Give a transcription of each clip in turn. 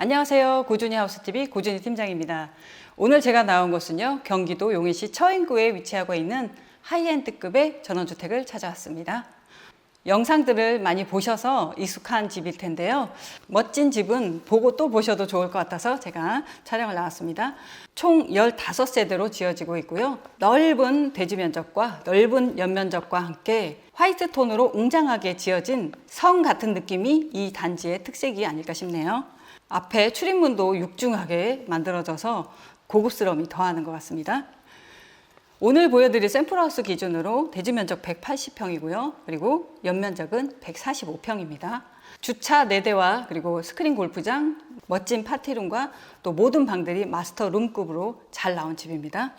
안녕하세요. 고준희 하우스TV 고준희 팀장입니다. 오늘 제가 나온 곳은요, 경기도 용인시 처인구에 위치하고 있는 하이엔드급의 전원주택을 찾아왔습니다. 영상들을 많이 보셔서 익숙한 집일 텐데요. 멋진 집은 보고 또 보셔도 좋을 것 같아서 제가 촬영을 나왔습니다. 총 15세대로 지어지고 있고요. 넓은 대지 면적과 넓은 연면적과 함께 화이트 톤으로 웅장하게 지어진 성 같은 느낌이 이 단지의 특색이 아닐까 싶네요. 앞에 출입문도 육중하게 만들어져서 고급스러움이 더하는 것 같습니다. 오늘 보여드릴 샘플하우스 기준으로 대지 면적 180평이고요. 그리고 연면적은 145평입니다. 주차 4대와 그리고 스크린 골프장, 멋진 파티룸과 또 모든 방들이 마스터 룸급으로 잘 나온 집입니다.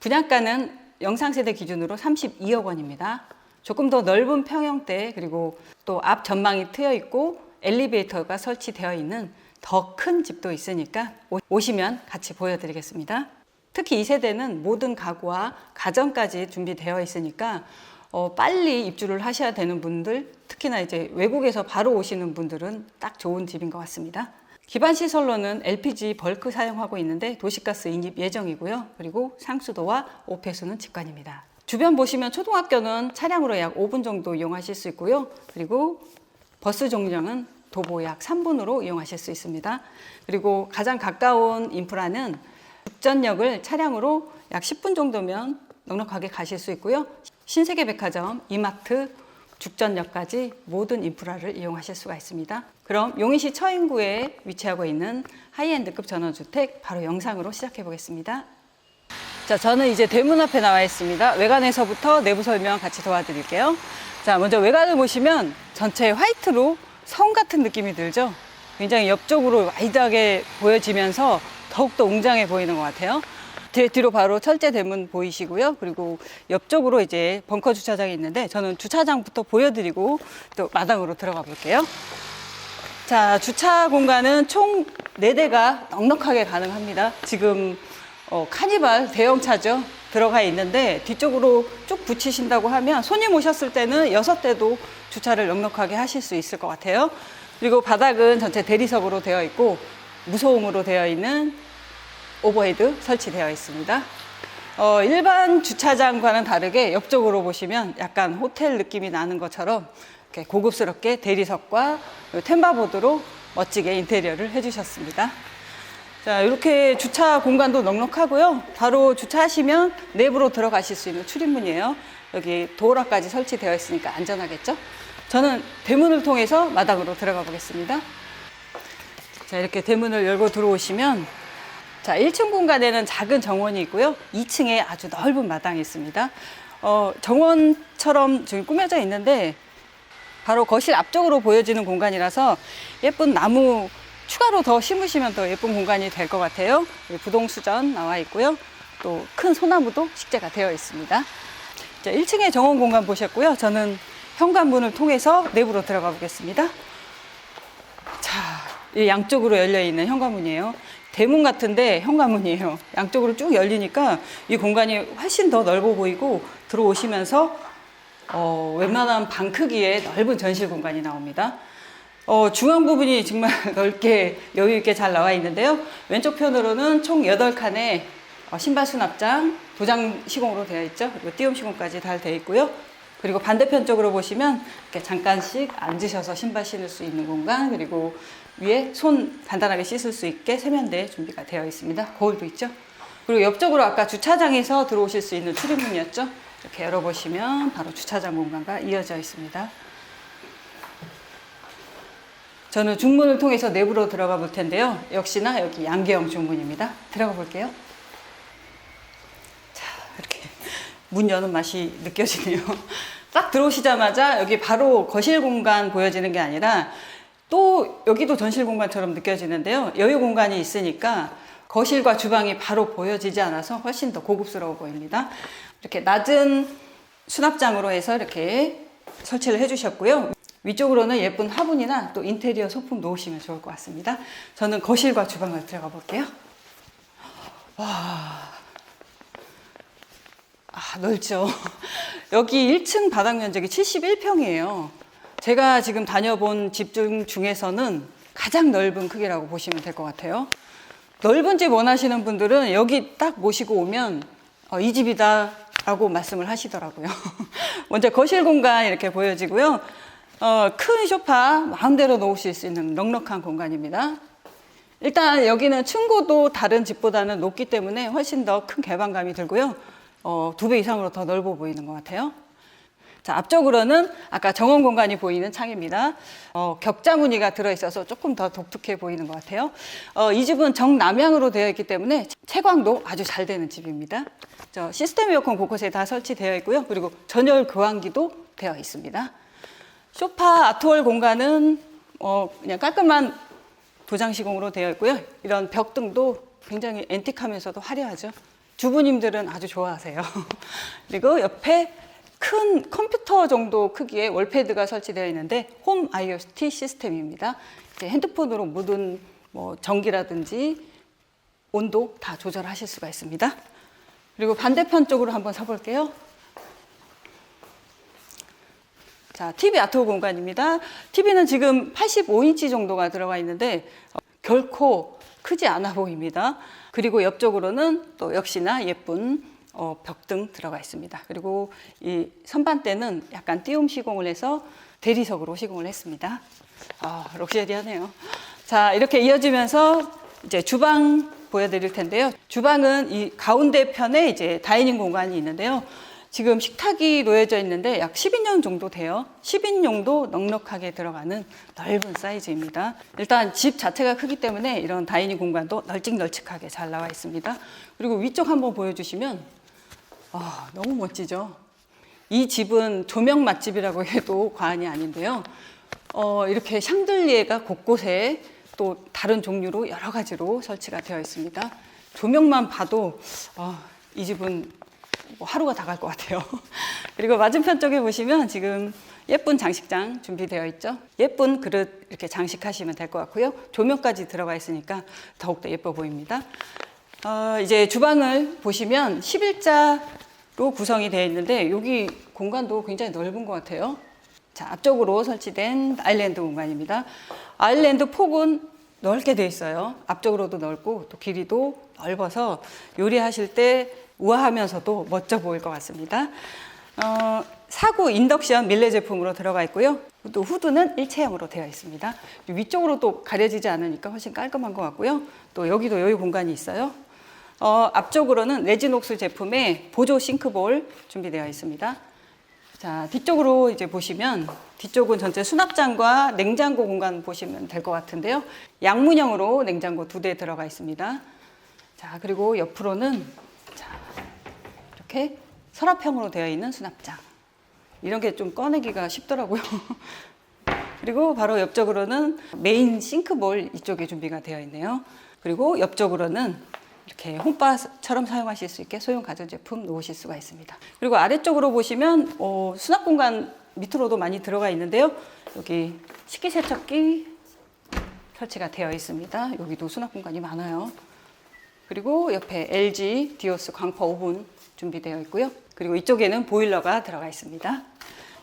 분양가는 영상 세대 기준으로 32억 원입니다. 조금 더 넓은 평형대 그리고 또 앞 전망이 트여 있고 엘리베이터가 설치되어 있는 더 큰 집도 있으니까 오- 오시면 같이 보여드리겠습니다. 특히 이 세대는 모든 가구와 가전까지 준비되어 있으니까 어, 빨리 입주를 하셔야 되는 분들, 특히나 이제 외국에서 바로 오시는 분들은 딱 좋은 집인 것 같습니다. 기반 시설로는 LPG 벌크 사용하고 있는데 도시가스 인입 예정이고요. 그리고 상수도와 오폐수는 직관입니다. 주변 보시면 초등학교는 차량으로 약 5분 정도 이용하실 수 있고요. 그리고 버스 종량은 도보 약 3분으로 이용하실 수 있습니다. 그리고 가장 가까운 인프라는 북전역을 차량으로 약 10분 정도면 넉넉하게 가실 수 있고요. 신세계 백화점, 이마트, 죽전역까지 모든 인프라를 이용하실 수가 있습니다. 그럼 용인시 처인구에 위치하고 있는 하이엔드급 전원주택 바로 영상으로 시작해 보겠습니다. 자, 저는 이제 대문 앞에 나와 있습니다. 외관에서부터 내부 설명 같이 도와드릴게요. 자, 먼저 외관을 보시면 전체 화이트로 성 같은 느낌이 들죠? 굉장히 옆쪽으로 와이드하게 보여지면서 더욱더 웅장해 보이는 것 같아요. 뒤- 뒤로 바로 철제 대문 보이시고요. 그리고 옆쪽으로 이제 벙커 주차장이 있는데 저는 주차장부터 보여드리고 또 마당으로 들어가 볼게요. 자, 주차 공간은 총 4대가 넉넉하게 가능합니다. 지금 어, 카니발 대형차죠. 들어가 있는데 뒤쪽으로 쭉 붙이신다고 하면 손님 오셨을 때는 6대도 주차를 넉넉하게 하실 수 있을 것 같아요. 그리고 바닥은 전체 대리석으로 되어 있고 무소음으로 되어 있는 오버헤드 설치되어 있습니다. 어, 일반 주차장과는 다르게 옆쪽으로 보시면 약간 호텔 느낌이 나는 것처럼 고급스럽게 대리석과 템바보드로 멋지게 인테리어를 해주셨습니다. 자, 이렇게 주차 공간도 넉넉하고요. 바로 주차하시면 내부로 들어가실 수 있는 출입문이에요. 여기 도어락까지 설치되어 있으니까 안전하겠죠? 저는 대문을 통해서 마당으로 들어가 보겠습니다. 자, 이렇게 대문을 열고 들어오시면 자, 1층 공간에는 작은 정원이 있고요. 2층에 아주 넓은 마당이 있습니다. 어, 정원처럼 지금 꾸며져 있는데 바로 거실 앞쪽으로 보여지는 공간이라서 예쁜 나무 추가로 더 심으시면 더 예쁜 공간이 될 것 같아요. 부동수전 나와 있고요. 또 큰 소나무도 식재가 되어 있습니다. 자, 1층의 정원 공간 보셨고요. 저는 현관문을 통해서 내부로 들어가 보겠습니다. 자, 이 양쪽으로 열려 있는 현관문이에요. 대문 같은데 현관문이에요. 양쪽으로 쭉 열리니까 이 공간이 훨씬 더 넓어 보이고 들어오시면서 어, 웬만한 방 크기의 넓은 전실 공간이 나옵니다. 어, 중앙 부분이 정말 넓게 여유 있게 잘 나와 있는데요. 왼쪽 편으로는 총 8칸의 어, 신발 수납장, 도장 시공으로 되어 있죠. 그리고 띄움 시공까지 잘 되어 있고요. 그리고 반대편 쪽으로 보시면 이렇게 잠깐씩 앉으셔서 신발 신을 수 있는 공간, 그리고 위에 손 간단하게 씻을 수 있게 세면대 준비가 되어 있습니다. 거울도 있죠. 그리고 옆쪽으로 아까 주차장에서 들어오실 수 있는 출입문이었죠. 이렇게 열어보시면 바로 주차장 공간과 이어져 있습니다. 저는 중문을 통해서 내부로 들어가 볼 텐데요. 역시나 여기 양계형 중문입니다. 들어가 볼게요. 자, 이렇게 문 여는 맛이 느껴지네요. 딱 들어오시자마자 여기 바로 거실 공간 보여지는 게 아니라 또 여기도 전실 공간처럼 느껴지는데요. 여유 공간이 있으니까 거실과 주방이 바로 보여지지 않아서 훨씬 더 고급스러워 보입니다. 이렇게 낮은 수납장으로 해서 이렇게 설치를 해주셨고요. 위쪽으로는 예쁜 화분이나 또 인테리어 소품 놓으시면 좋을 것 같습니다. 저는 거실과 주방을 들어가 볼게요. 와. 아, 넓죠. 여기 1층 바닥 면적이 71평이에요. 제가 지금 다녀본 집 중 중에서는 가장 넓은 크기라고 보시면 될 것 같아요. 넓은 집 원하시는 분들은 여기 딱 모시고 오면 어, 이 집이다 라고 말씀을 하시더라고요. 먼저 거실 공간 이렇게 보여지고요. 어, 큰 소파 마음대로 놓으실 수 있는 넉넉한 공간입니다. 일단 여기는 층고도 다른 집보다는 높기 때문에 훨씬 더 큰 개방감이 들고요. 어, 두 배 이상으로 더 넓어 보이는 것 같아요. 자, 앞쪽으로는 아까 정원 공간이 보이는 창입니다. 어, 격자 무늬가 들어있어서 조금 더 독특해 보이는 것 같아요. 어, 이 집은 정남향으로 되어 있기 때문에 채광도 아주 잘 되는 집입니다. 저 시스템 에어컨 곳곳에 다 설치되어 있고요. 그리고 전열 교환기도 되어 있습니다. 소파 아트월 공간은 어, 그냥 깔끔한 도장 시공으로 되어 있고요. 이런 벽등도 굉장히 앤틱하면서도 화려하죠. 주부님들은 아주 좋아하세요. 그리고 옆에 큰 컴퓨터 정도 크기의 월패드가 설치되어 있는데 홈 IoT 시스템입니다. 이제 핸드폰으로 모든 뭐 전기라든지 온도 다 조절하실 수가 있습니다. 그리고 반대편 쪽으로 한번 서볼게요. 자, TV 아트 공간입니다. TV는 지금 85인치 정도가 들어가 있는데 어, 결코 크지 않아 보입니다. 그리고 옆쪽으로는 또 역시나 예쁜 어, 벽등 들어가 있습니다. 그리고 이 선반대는 약간 띄움 시공을 해서 대리석으로 시공을 했습니다. 아, 럭셔리하네요. 자, 이렇게 이어지면서 이제 주방 보여드릴 텐데요. 주방은 이 가운데 편에 이제 다이닝 공간이 있는데요. 지금 식탁이 놓여져 있는데 약 10인용 정도 돼요. 10인 용도 넉넉하게 들어가는 넓은 사이즈입니다. 일단 집 자체가 크기 때문에 이런 다이닝 공간도 널찍널찍하게 잘 나와 있습니다. 그리고 위쪽 한번 보여주시면 아, 너무 멋지죠. 이 집은 조명 맛집이라고 해도 과언이 아닌데요. 어, 이렇게 샹들리에가 곳곳에 또 다른 종류로 여러 가지로 설치가 되어 있습니다. 조명만 봐도 어, 이 집은 뭐 하루가 다 갈 것 같아요. 그리고 맞은편 쪽에 보시면 지금 예쁜 장식장 준비되어 있죠. 예쁜 그릇 이렇게 장식하시면 될 것 같고요. 조명까지 들어가 있으니까 더욱더 예뻐 보입니다. 어, 이제 주방을 보시면 11자로 구성이 되어 있는데 여기 공간도 굉장히 넓은 것 같아요. 자, 앞쪽으로 설치된 아일랜드 공간입니다. 아일랜드 폭은 넓게 되어 있어요. 앞쪽으로도 넓고 또 길이도 넓어서 요리하실 때 우아하면서도 멋져 보일 것 같습니다. 어, 사구 인덕션 밀레 제품으로 들어가 있고요. 또 후드는 일체형으로 되어 있습니다. 위쪽으로 또 가려지지 않으니까 훨씬 깔끔한 것 같고요. 또 여기도 여유 공간이 있어요. 어, 앞쪽으로는 레지녹스 제품의 보조 싱크볼 준비되어 있습니다. 자, 뒤쪽으로 이제 보시면 뒤쪽은 전체 수납장과 냉장고 공간 보시면 될 것 같은데요. 양문형으로 냉장고 두 대 들어가 있습니다. 자, 그리고 옆으로는 자, 이렇게 서랍형으로 되어 있는 수납장. 이런 게 좀 꺼내기가 쉽더라고요. 그리고 바로 옆쪽으로는 메인 싱크볼 이쪽에 준비가 되어 있네요. 그리고 옆쪽으로는 이렇게 홈바처럼 사용하실 수 있게 소형 가전 제품 놓으실 수가 있습니다. 그리고 아래쪽으로 보시면 어, 수납 공간 밑으로도 많이 들어가 있는데요. 여기 식기세척기 설치가 되어 있습니다. 여기도 수납 공간이 많아요. 그리고 옆에 LG 디오스 광파 오븐 준비되어 있고요. 그리고 이쪽에는 보일러가 들어가 있습니다.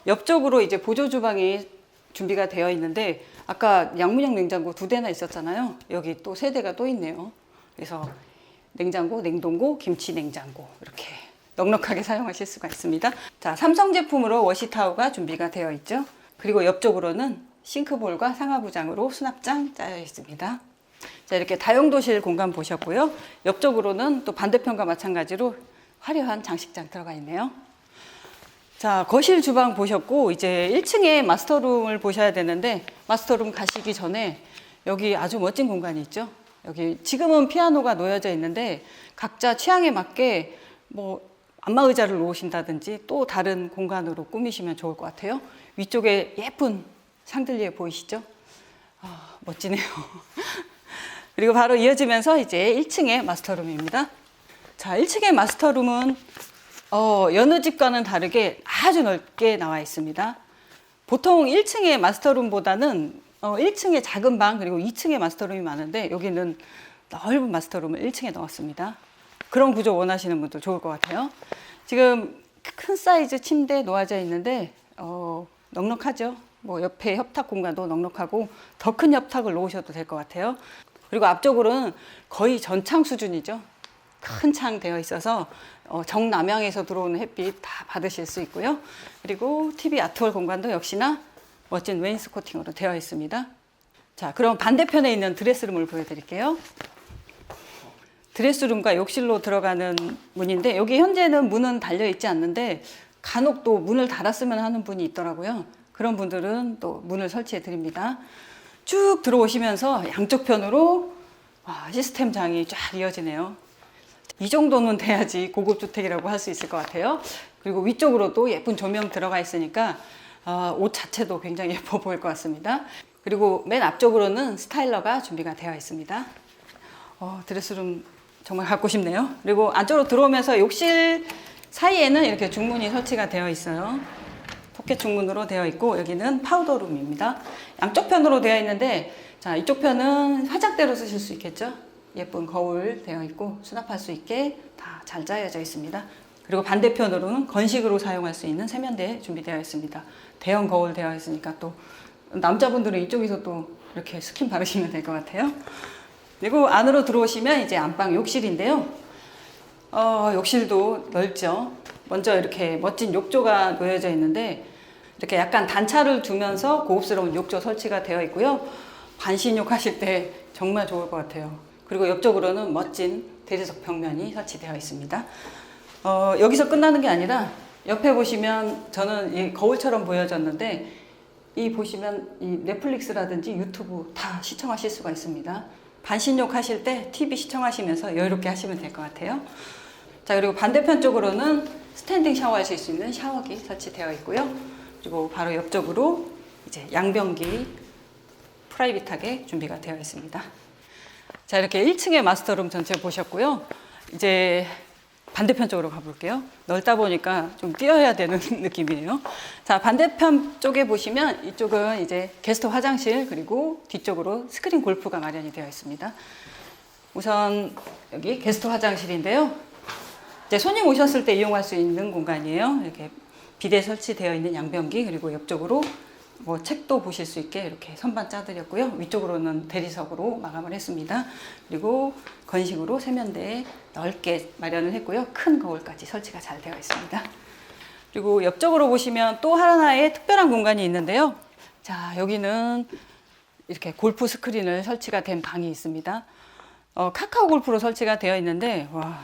옆쪽으로 이제 보조 주방이 준비가 되어 있는데 아까 양문형 냉장고 두 대나 있었잖아요. 여기 또 세 대가 또 있네요. 그래서 냉장고, 냉동고, 김치 냉장고 이렇게 넉넉하게 사용하실 수가 있습니다. 자, 삼성 제품으로 워시타워가 준비가 되어 있죠. 그리고 옆쪽으로는 싱크볼과 상하부장으로 수납장 짜여 있습니다. 자, 이렇게 다용도실 공간 보셨고요. 옆쪽으로는 또 반대편과 마찬가지로 화려한 장식장 들어가 있네요. 자, 거실 주방 보셨고, 이제 1층에 마스터룸을 보셔야 되는데, 마스터룸 가시기 전에 여기 아주 멋진 공간이 있죠. 여기 지금은 피아노가 놓여져 있는데, 각자 취향에 맞게 뭐 안마 의자를 놓으신다든지 또 다른 공간으로 꾸미시면 좋을 것 같아요. 위쪽에 예쁜 샹들리에 보이시죠? 아, 멋지네요. 그리고 바로 이어지면서 이제 1층의 마스터룸입니다. 자, 1층의 마스터룸은 어, 여느 집과는 다르게 아주 넓게 나와 있습니다. 보통 1층의 마스터룸보다는 어, 1층에 작은 방 그리고 2층에 마스터룸이 많은데 여기는 넓은 마스터룸을 1층에 넣었습니다. 그런 구조 원하시는 분들 좋을 것 같아요. 지금 큰 사이즈 침대 놓아져 있는데 어, 넉넉하죠. 뭐 옆에 협탁 공간도 넉넉하고 더 큰 협탁을 놓으셔도 될 것 같아요. 그리고 앞쪽으로는 거의 전창 수준이죠. 큰 창 되어 있어서 어, 정남향에서 들어오는 햇빛 다 받으실 수 있고요. 그리고 TV 아트월 공간도 역시나 멋진 웨인스코팅으로 되어 있습니다. 자, 그럼 반대편에 있는 드레스룸을 보여드릴게요. 드레스룸과 욕실로 들어가는 문인데 여기 현재는 문은 달려 있지 않는데 간혹 또 문을 닫았으면 하는 분이 있더라고요. 그런 분들은 또 문을 설치해 드립니다. 쭉 들어오시면서 양쪽 편으로 와, 시스템 장이 쫙 이어지네요. 이 정도는 돼야지 고급 주택이라고 할 수 있을 것 같아요. 그리고 위쪽으로도 예쁜 조명 들어가 있으니까 어, 옷 자체도 굉장히 예뻐 보일 것 같습니다. 그리고 맨 앞쪽으로는 스타일러가 준비가 되어 있습니다. 어, 드레스룸 정말 갖고 싶네요. 그리고 안쪽으로 들어오면서 욕실 사이에는 이렇게 중문이 설치가 되어 있어요. 포켓 중문으로 되어 있고 여기는 파우더룸입니다. 양쪽 편으로 되어 있는데 자 이쪽 편은 화장대로 쓰실 수 있겠죠. 예쁜 거울 되어 있고 수납할 수 있게 다 잘 짜여져 있습니다. 그리고 반대편으로는 건식으로 사용할 수 있는 세면대 준비되어 있습니다. 대형 거울 되어 있으니까 또 남자분들은 이쪽에서 또 이렇게 스킨 바르시면 될 것 같아요. 그리고 안으로 들어오시면 이제 안방 욕실인데요. 어, 욕실도 넓죠. 먼저 이렇게 멋진 욕조가 놓여져 있는데 이렇게 약간 단차를 두면서 고급스러운 욕조 설치가 되어 있고요. 반신욕 하실 때 정말 좋을 것 같아요. 그리고 옆쪽으로는 멋진 대리석 벽면이 설치되어 있습니다. 어, 여기서 끝나는 게 아니라 옆에 보시면 저는 이 거울처럼 보여졌는데 이 보시면 이 넷플릭스라든지 유튜브 다 시청하실 수가 있습니다. 반신욕 하실 때 TV 시청하시면서 여유롭게 하시면 될 것 같아요. 자 그리고 반대편 쪽으로는 스탠딩 샤워하실 수 있는 샤워기 설치되어 있고요. 그리고 바로 옆쪽으로 이제 양변기 프라이빗하게 준비가 되어 있습니다. 자 이렇게 1층의 마스터룸 전체 보셨고요. 이제 반대편 쪽으로 가볼게요. 넓다 보니까 좀 뛰어야 되는 느낌이에요. 자, 반대편 쪽에 보시면 이쪽은 이제 게스트 화장실 그리고 뒤쪽으로 스크린 골프가 마련이 되어 있습니다. 우선 여기 게스트 화장실인데요. 이제 손님 오셨을 때 이용할 수 있는 공간이에요. 이렇게 비대 설치되어 있는 양변기 그리고 옆쪽으로 뭐 책도 보실 수 있게 이렇게 선반 짜드렸고요. 위쪽으로는 대리석으로 마감을 했습니다. 그리고 건식으로 세면대에 넓게 마련을 했고요. 큰 거울까지 설치가 잘 되어 있습니다. 그리고 옆쪽으로 보시면 또 하나의 특별한 공간이 있는데요. 자, 여기는 이렇게 골프 스크린을 설치가 된 방이 있습니다. 어, 카카오 골프로 설치가 되어 있는데, 와,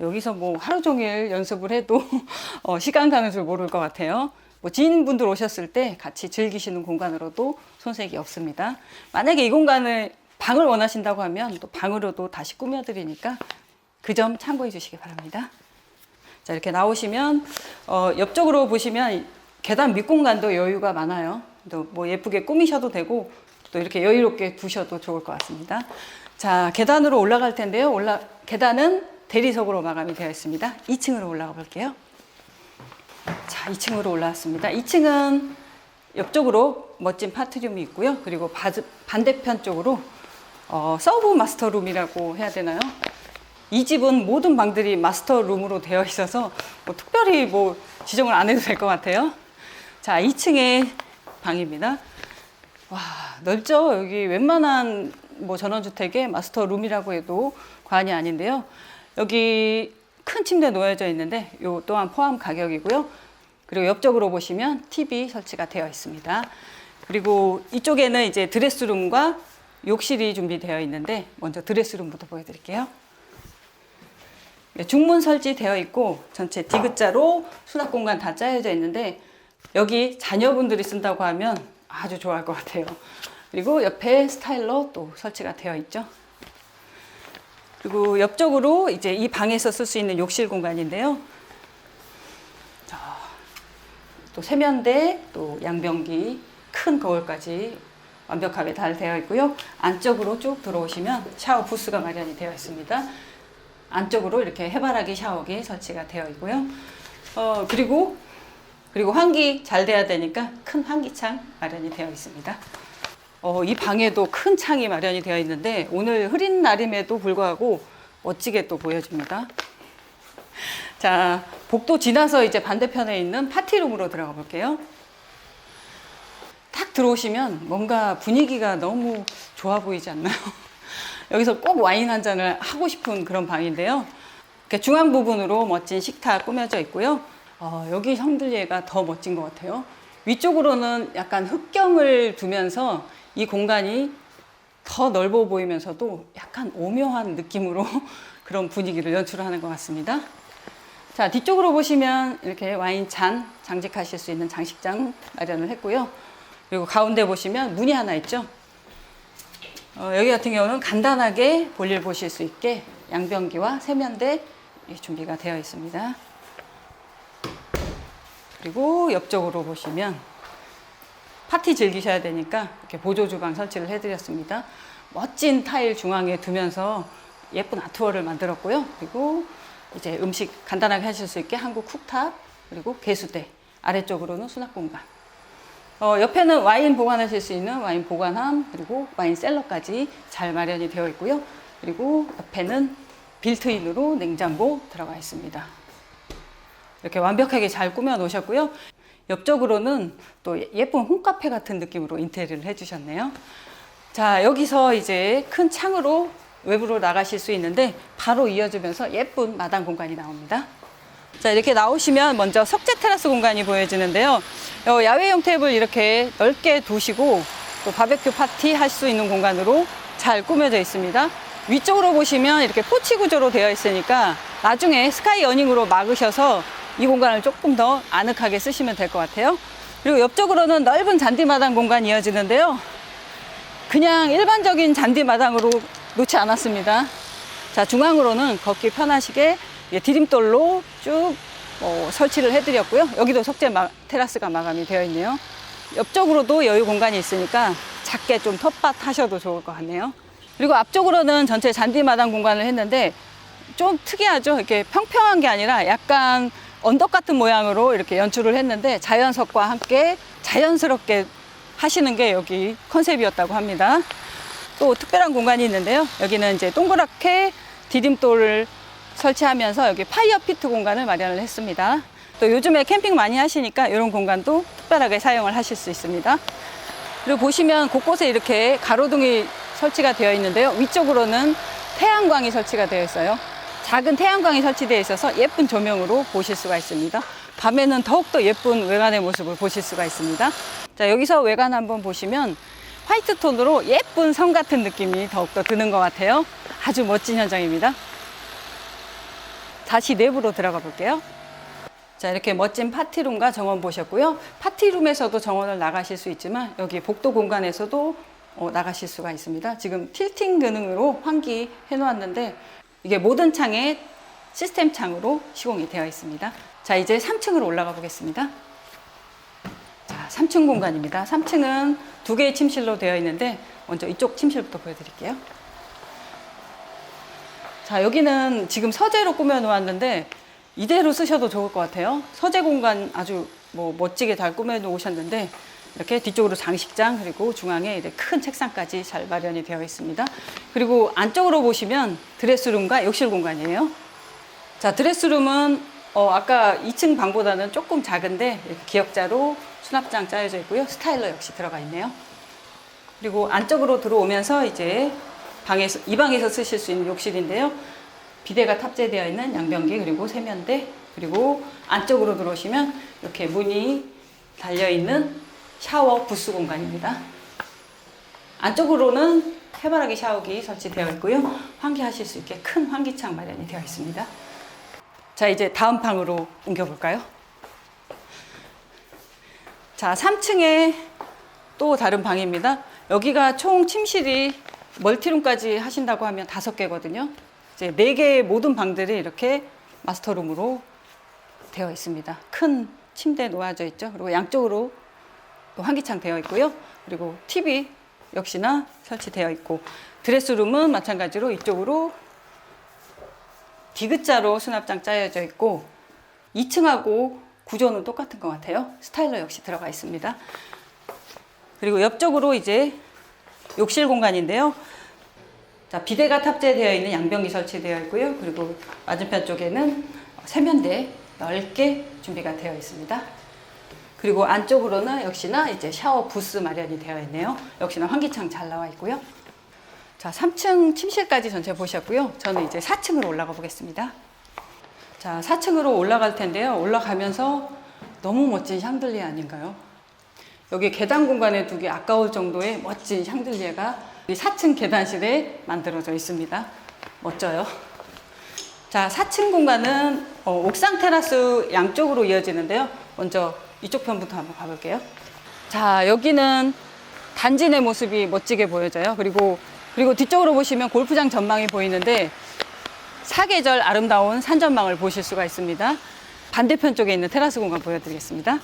여기서 뭐 하루 종일 연습을 해도 어, 시간 가는 줄 모를 것 같아요. 뭐 지인분들 오셨을 때 같이 즐기시는 공간으로도 손색이 없습니다. 만약에 이 공간을 방을 원하신다고 하면 또 방으로도 다시 꾸며드리니까 그 점 참고해 주시기 바랍니다. 자 이렇게 나오시면 어, 옆쪽으로 보시면 계단 밑공간도 여유가 많아요. 또 뭐 예쁘게 꾸미셔도 되고 또 이렇게 여유롭게 두셔도 좋을 것 같습니다. 자 계단으로 올라갈 텐데요. 올라 계단은 대리석으로 마감이 되어 있습니다. 2층으로 올라가 볼게요. 자, 2층으로 올라왔습니다. 2층은 옆쪽으로 멋진 파트룸이 있고요. 그리고 바, 반대편 쪽으로 어, 서브 마스터 룸이라고 해야 되나요? 이 집은 모든 방들이 마스터 룸으로 되어 있어서 뭐 특별히 뭐 지정을 안 해도 될 것 같아요. 자, 2층의 방입니다. 와, 넓죠? 여기 웬만한 뭐 전원주택의 마스터 룸이라고 해도 과언이 아닌데요. 여기 큰 침대 놓여져 있는데 요 또한 포함 가격이고요. 그리고 옆쪽으로 보시면 TV 설치가 되어 있습니다. 그리고 이쪽에는 이제 드레스룸과 욕실이 준비되어 있는데 먼저 드레스룸부터 보여드릴게요. 네, 중문 설치되어 있고 전체 디귿자로 수납 공간 다 짜여져 있는데 여기 자녀분들이 쓴다고 하면 아주 좋아할 것 같아요. 그리고 옆에 스타일러 또 설치가 되어 있죠. 그리고 옆쪽으로 이제 이 방에서 쓸 수 있는 욕실 공간인데요. 자, 또 세면대, 또 양변기, 큰 거울까지 완벽하게 잘 되어 있고요. 안쪽으로 쭉 들어오시면 샤워 부스가 마련이 되어 있습니다. 안쪽으로 이렇게 해바라기 샤워기 설치가 되어 있고요. 어, 그리고 그리고 환기 잘 돼야 되니까 큰 환기창 마련이 되어 있습니다. 어, 이 방에도 큰 창이 마련이 되어 있는데 오늘 흐린 날임에도 불구하고 멋지게 또 보여줍니다. 자, 복도 지나서 이제 반대편에 있는 파티룸으로 들어가 볼게요. 딱 들어오시면 뭔가 분위기가 너무 좋아 보이지 않나요? 여기서 꼭 와인 한 잔을 하고 싶은 그런 방인데요. 중앙 부분으로 멋진 식탁 꾸며져 있고요. 어, 여기 샹들리에가 더 멋진 것 같아요. 위쪽으로는 약간 흙경을 두면서 이 공간이 더 넓어 보이면서도 약간 오묘한 느낌으로 그런 분위기를 연출하는 것 같습니다. 자, 뒤쪽으로 보시면 이렇게 와인 잔 장식하실 수 있는 장식장 마련을 했고요. 그리고 가운데 보시면 문이 하나 있죠. 어, 여기 같은 경우는 간단하게 볼일 보실 수 있게 양변기와 세면대 준비가 되어 있습니다. 그리고 옆쪽으로 보시면 파티 즐기셔야 되니까 이렇게 보조 주방 설치를 해드렸습니다. 멋진 타일 중앙에 두면서 예쁜 아트월을 만들었고요. 그리고 이제 음식 간단하게 하실 수 있게 한국 쿡탑 그리고 개수대 아래쪽으로는 수납 공간. 어, 옆에는 와인 보관하실 수 있는 와인 보관함 그리고 와인 셀러까지 잘 마련이 되어 있고요. 그리고 옆에는 빌트인으로 냉장고 들어가 있습니다. 이렇게 완벽하게 잘 꾸며 놓으셨고요. 옆쪽으로는 또 예쁜 홈카페 같은 느낌으로 인테리어를 해주셨네요. 자, 여기서 이제 큰 창으로 외부로 나가실 수 있는데 바로 이어지면서 예쁜 마당 공간이 나옵니다. 자, 이렇게 나오시면 먼저 석재 테라스 공간이 보여지는데요. 어, 야외용 탭을 이렇게 넓게 두시고 또 바베큐 파티 할 수 있는 공간으로 잘 꾸며져 있습니다. 위쪽으로 보시면 이렇게 포치 구조로 되어 있으니까 나중에 스카이 어닝으로 막으셔서 이 공간을 조금 더 아늑하게 쓰시면 될 것 같아요. 그리고 옆쪽으로는 넓은 잔디마당 공간이 이어지는데요. 그냥 일반적인 잔디마당으로 놓지 않았습니다. 자, 중앙으로는 걷기 편하시게 이제 디딤돌로 쭉 어, 설치를 해드렸고요. 여기도 석재 마- 테라스가 마감이 되어 있네요. 옆쪽으로도 여유 공간이 있으니까 작게 좀 텃밭 하셔도 좋을 것 같네요. 그리고 앞쪽으로는 전체 잔디마당 공간을 했는데 좀 특이하죠. 이렇게 평평한 게 아니라 약간 언덕 같은 모양으로 이렇게 연출을 했는데 자연석과 함께 자연스럽게 하시는 게 여기 컨셉이었다고 합니다. 또 특별한 공간이 있는데요. 여기는 이제 동그랗게 디딤돌을 설치하면서 여기 파이어 피트 공간을 마련을 했습니다. 또 요즘에 캠핑 많이 하시니까 이런 공간도 특별하게 사용을 하실 수 있습니다. 그리고 보시면 곳곳에 이렇게 가로등이 설치가 되어 있는데요. 위쪽으로는 태양광이 설치가 되어 있어요. 작은 태양광이 설치되어 있어서 예쁜 조명으로 보실 수가 있습니다. 밤에는 더욱더 예쁜 외관의 모습을 보실 수가 있습니다. 자, 여기서 외관 한번 보시면 화이트 톤으로 예쁜 성 같은 느낌이 더욱더 드는 것 같아요. 아주 멋진 현장입니다. 다시 내부로 들어가 볼게요. 자, 이렇게 멋진 파티룸과 정원 보셨고요. 파티룸에서도 정원을 나가실 수 있지만 여기 복도 공간에서도 어, 나가실 수가 있습니다. 지금 틸팅 기능으로 환기 해 놓았는데 이게 모든 창에 시스템 창으로 시공이 되어 있습니다. 자, 이제 3층으로 올라가 보겠습니다. 자, 3층 공간입니다. 3층은 두 개의 침실로 되어 있는데 먼저 이쪽 침실부터 보여드릴게요. 자, 여기는 지금 서재로 꾸며 놓았는데 이대로 쓰셔도 좋을 것 같아요. 서재 공간 아주 뭐 멋지게 잘 꾸며 놓으셨는데 이렇게 뒤쪽으로 장식장 그리고 중앙에 큰 책상까지 잘 마련이 되어 있습니다. 그리고 안쪽으로 보시면 드레스룸과 욕실 공간이에요. 자, 드레스룸은 어, 아까 2층 방보다는 조금 작은데 이렇게 기역자로 수납장 짜여져 있고요. 스타일러 역시 들어가 있네요. 그리고 안쪽으로 들어오면서 이제 방에서 이 방에서 쓰실 수 있는 욕실인데요. 비데가 탑재되어 있는 양변기 그리고 세면대 그리고 안쪽으로 들어오시면 이렇게 문이 달려 있는 샤워 부스 공간입니다. 안쪽으로는 해바라기 샤워기 설치되어 있고요. 환기하실 수 있게 큰 환기창 마련이 되어 있습니다. 자, 이제 다음 방으로 옮겨 볼까요? 자, 3층에 또 다른 방입니다. 여기가 총 침실이 멀티룸까지 하신다고 하면 다섯 개거든요. 이제 네 개의 모든 방들이 이렇게 마스터룸으로 되어 있습니다. 큰 침대 놓아져 있죠. 그리고 양쪽으로 또 환기창 되어 있고요. 그리고 TV 역시나 설치되어 있고 드레스룸은 마찬가지로 이쪽으로 디귿자로 수납장 짜여져 있고 2층하고 구조는 똑같은 것 같아요. 스타일러 역시 들어가 있습니다. 그리고 옆쪽으로 이제 욕실 공간인데요. 자, 비데가 탑재되어 있는 양변기 설치되어 있고요. 그리고 맞은편 쪽에는 세면대 넓게 준비가 되어 있습니다. 그리고 안쪽으로는 역시나 이제 샤워 부스 마련이 되어 있네요. 역시나 환기창 잘 나와 있고요. 자, 3층 침실까지 전체 보셨고요. 저는 이제 4층으로 올라가 보겠습니다. 자, 4층으로 올라갈 텐데요. 올라가면서 너무 멋진 샹들리에 아닌가요? 여기 계단 공간에 두기 아까울 정도의 멋진 샹들리에가 이 4층 계단실에 만들어져 있습니다. 멋져요. 자, 4층 공간은 어, 옥상 테라스 양쪽으로 이어지는데요. 먼저 이쪽 편부터 한번 가볼게요. 자, 여기는 단지 내 모습이 멋지게 보여져요. 그리고 그리고 뒤쪽으로 보시면 골프장 전망이 보이는데 사계절 아름다운 산 전망을 보실 수가 있습니다. 반대편 쪽에 있는 테라스 공간 보여드리겠습니다.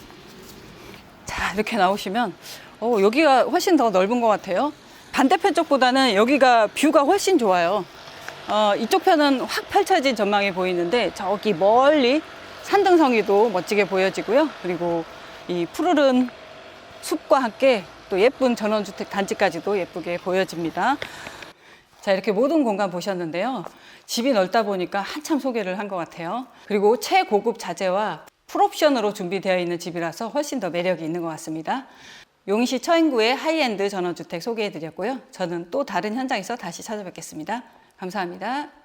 자, 이렇게 나오시면 어, 여기가 훨씬 더 넓은 것 같아요. 반대편 쪽보다는 여기가 뷰가 훨씬 좋아요. 어, 이쪽 편은 확 펼쳐진 전망이 보이는데 저기 멀리 산등성이도 멋지게 보여지고요. 그리고 이 푸르른 숲과 함께 또 예쁜 전원주택 단지까지도 예쁘게 보여집니다. 자, 이렇게 모든 공간 보셨는데요. 집이 넓다 보니까 한참 소개를 한 것 같아요. 그리고 최고급 자재와 풀옵션으로 준비되어 있는 집이라서 훨씬 더 매력이 있는 것 같습니다. 용인시 처인구의 하이엔드 전원주택 소개해 드렸고요. 저는 또 다른 현장에서 다시 찾아뵙겠습니다. 감사합니다.